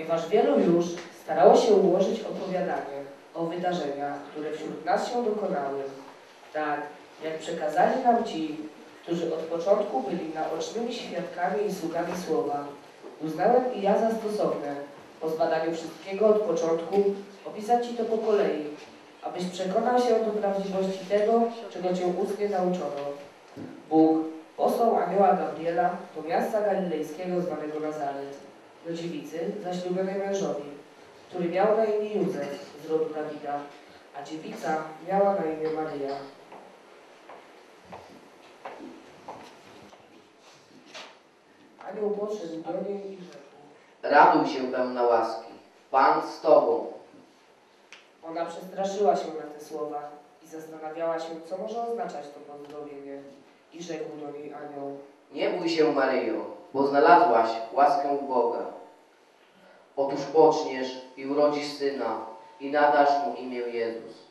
Ponieważ wielu już starało się ułożyć opowiadanie o wydarzeniach, które wśród nas się dokonały, tak jak przekazali nam ci, którzy od początku byli naocznymi świadkami i sługami słowa, uznałem i ja za stosowne, po zbadaniu wszystkiego od początku, opisać ci to po kolei, abyś przekonał się do prawdziwości tego, czego cię ustnie nauczono. Bóg posłał anioła Gabriela do miasta galilejskiego zwanego Nazaret, do dziewicy zaślubionej mężowi, który miał na imię Józef z rodu Dawida, a dziewica miała na imię Maryja. Anioł podszedł do niej i rzekł. Raduj się pełna łaski. Pan z tobą. Ona przestraszyła się na te słowa i zastanawiała się, co może oznaczać to pozdrowienie. I rzekł do niej anioł. Nie bój się, Maryjo, bo znalazłaś łaskę Boga. Otóż poczniesz i urodzisz syna i nadasz mu imię Jezus.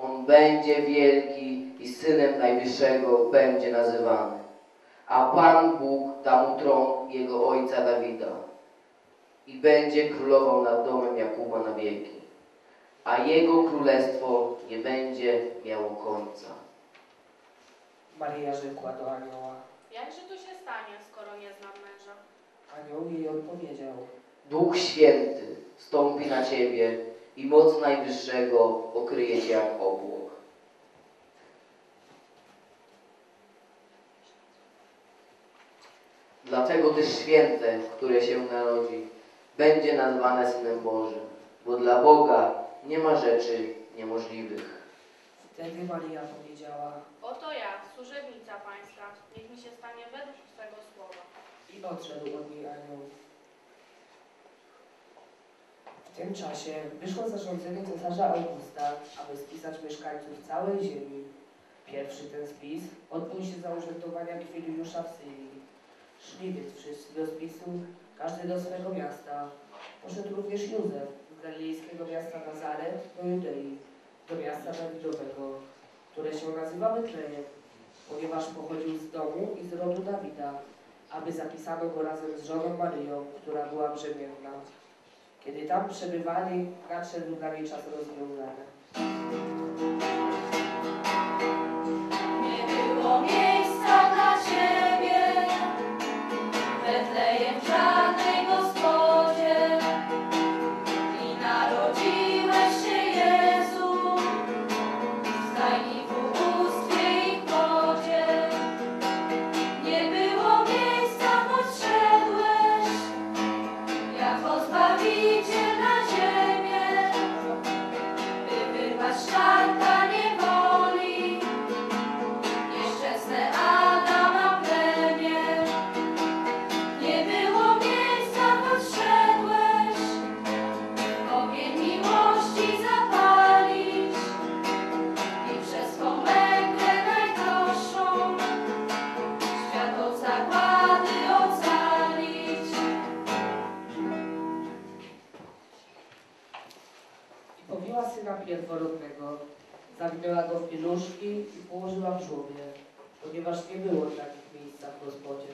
On będzie wielki i synem Najwyższego będzie nazywany. A Pan Bóg da mu tron jego ojca Dawida i będzie królował nad domem Jakuba na wieki, a jego królestwo nie będzie miało końca. Maryja rzekła do anioła. Jakże to się stanie, skoro nie znam męża? Anioł jej odpowiedział. Duch Święty stąpi na Ciebie i moc Najwyższego okryje Cię jak obłok. Dlatego też święte, które się narodzi, będzie nazwane Synem Bożym, bo dla Boga nie ma rzeczy niemożliwych. Wtedy Maryja powiedziała Oto ja, służebnica pańska, niech mi się stanie według Twego słowa. I odszedł od niej anioł. W tym czasie wyszło zarządzenie cesarza Augusta, aby spisać mieszkańców całej ziemi. Pierwszy ten spis odbył się za urzędowania Kwiliusza w Syrii. Szli więc wszyscy do spisu, każdy do swego miasta. Poszedł również Józef z galilejskiego miasta Nazaret do Judei, do miasta Dawidowego, które się nazywa Betlejem, ponieważ pochodził z domu i z rodu Dawida, aby zapisano go razem z żoną Maryją, która była brzemienna. Kiedy tam przebywali, nadszedł dla niej czas rozwiązania. Zbawiciel zawinęła go w pieluszki i położyła w żłobie, ponieważ nie było dla nich miejsca w gospodzie.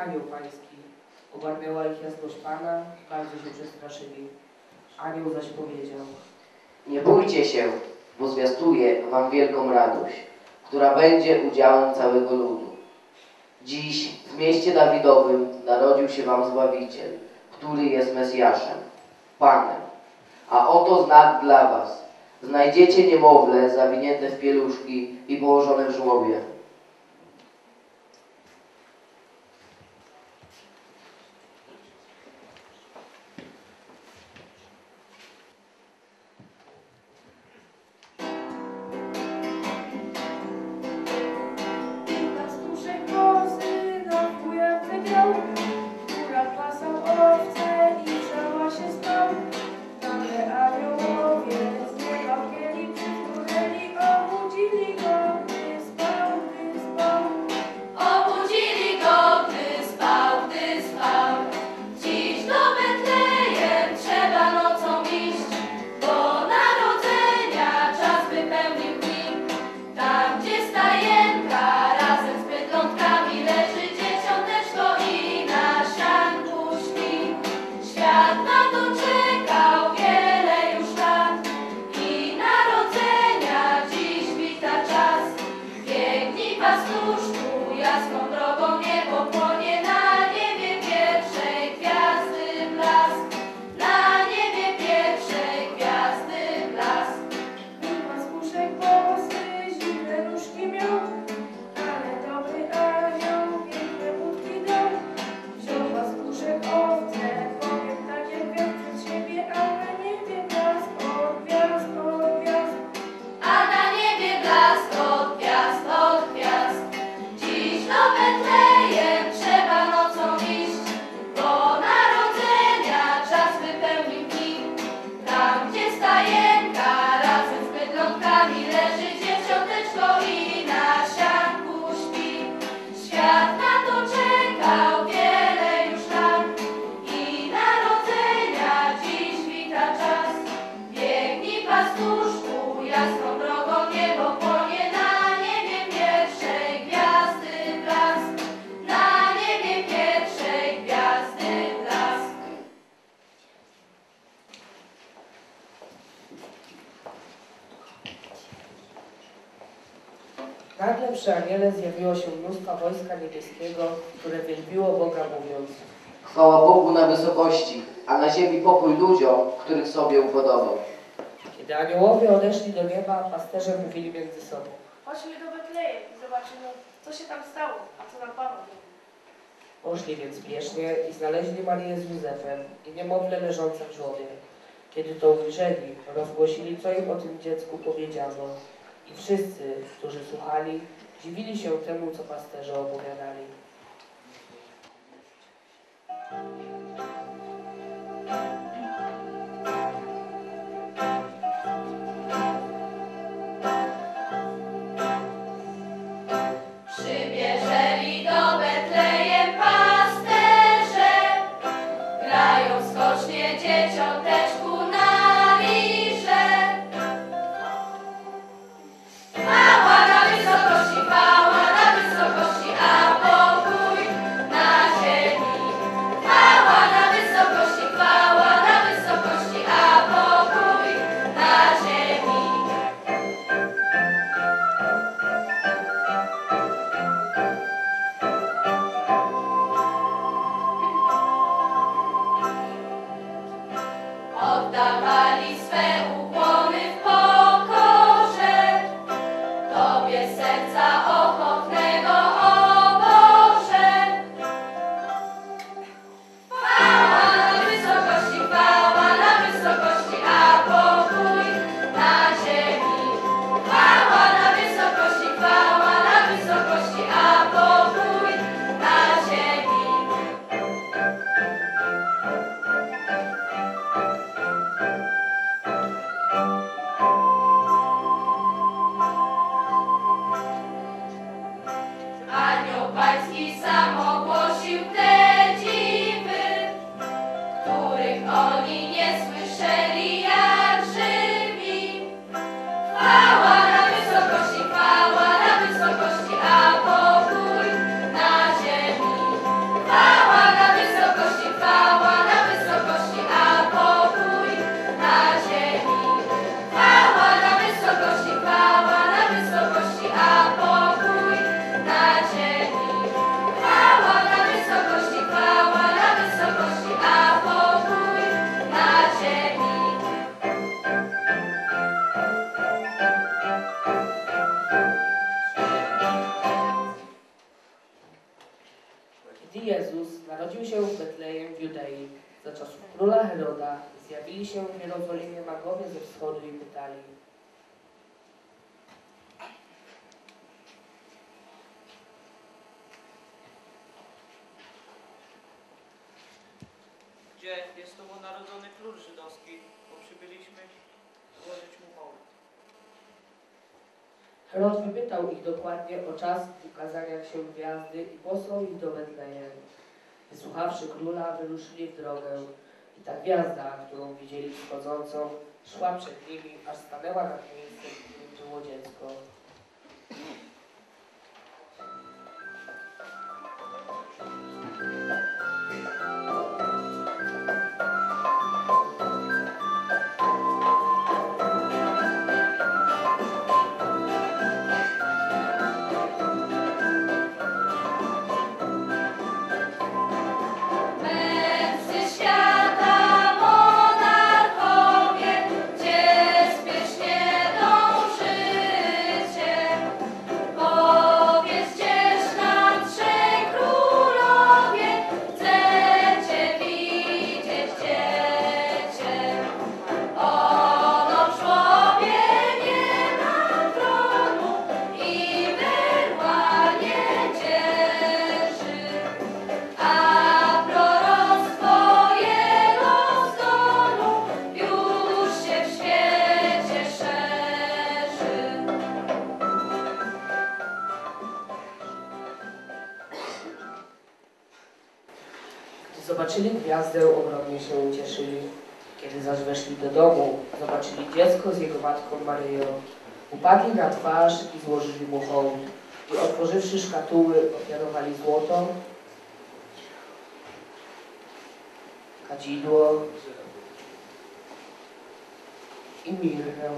Anioł pański. Ogarnęła ich jasność Pana, bardzo się przestraszyli. Anioł zaś powiedział, Nie bójcie się, bo zwiastuję wam wielką radość, która będzie udziałem całego ludu. Dziś w mieście Dawidowym narodził się wam Zbawiciel, który jest Mesjaszem, Panem. A oto znak dla was. Znajdziecie niemowlę zawinięte w pieluszki i położone w żłobie. Nagle przy aniele zjawiło się mnóstwo wojska niebieskiego, które wielbiło Boga mówiąc, Chwała Bogu na wysokości, a na ziemi pokój ludziom, których sobie upodobał. Kiedy aniołowie odeszli do nieba, pasterze mówili między sobą. Chodźmy do Betlejem i zobaczymy, co się tam stało, a co nam Pan. Poszli więc spiesznie i znaleźli Marię z Józefem i niemowlę leżące w żłobie. Kiedy to ujrzeli, rozgłosili, co im o tym dziecku powiedziano. I wszyscy, którzy słuchali, dziwili się temu, co pasterze opowiadali. W Jerozolimie magowie ze wschodu i pytali, Gdzie jest nowonarodzony król żydowski, bo przybyliśmy złożyć mu hołd. Herod wypytał ich dokładnie o czas ukazania się gwiazdy i posłał ich do Betlejem. Wysłuchawszy króla, wyruszyli w drogę i ta gwiazda, którą widzieli wschodzącą, szła przed nimi, aż stanęła nad miejscem, w którym było dziecko. Dziecko z jego matką Maryją. Upadli na twarz i złożyli mu hołd. I otworzywszy szkatuły, ofiarowali złoto, kadzidło i mirrę.